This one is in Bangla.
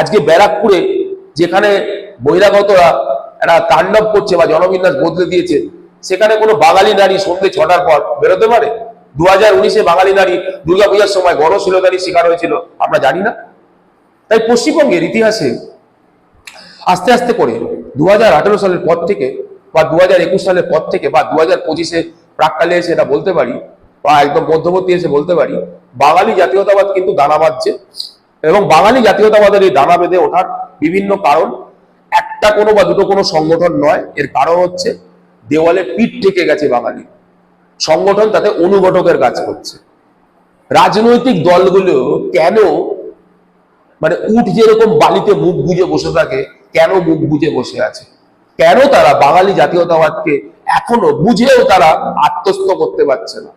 আজকে ব্যারাকপুরে যেখানে বহিরাগতরা একটা তাণ্ডব করছে বা জনবিন্যাস বদলে দিয়েছে, সেখানে কোনো বাঙালি নারী সন্ধ্যে ছটার পর বেরোতে পারে? দু হাজার উনিশে বাঙালি নারী দুর্গাপূজার সময় গণশীলতারই শিকার হয়েছিল, আমরা জানি না। তাই পশ্চিমবঙ্গের ইতিহাসে আস্তে আস্তে করে দু হাজার আঠেরো সালের পর থেকে বা দু হাজার একুশ সালের পর থেকে বা দু হাজার পঁচিশে প্রাককালে এসে এটা বলতে পারি বা একদম মধ্যবর্তী এসে বলতে পারি, বাঙালি জাতীয়তাবাদ কিন্তু দানা বাঁধছে। এবং বাঙালি জাতীয়তাবাদের এই দানা বেঁধে ওঠার বিভিন্ন কারণ, একটা কোনো বা দুটো কোনো সংগঠন নয়। এর কারণ হচ্ছে, দেওয়ালে পিঠ ঠেকে গেছে বাঙালি। সংগঠন তাতে অনুঘটকের কাজ করছে। রাজনৈতিক দলগুলো কেন মানে উট যেরকম বালিতে মুখ গুজে বসে থাকে, কেন মুখ গুজে বসে আছে? কেন তারা বাঙালি জাতীয়তাবাদকে এখনও বুঝেও তারা আত্মস্থ করতে পারছে না?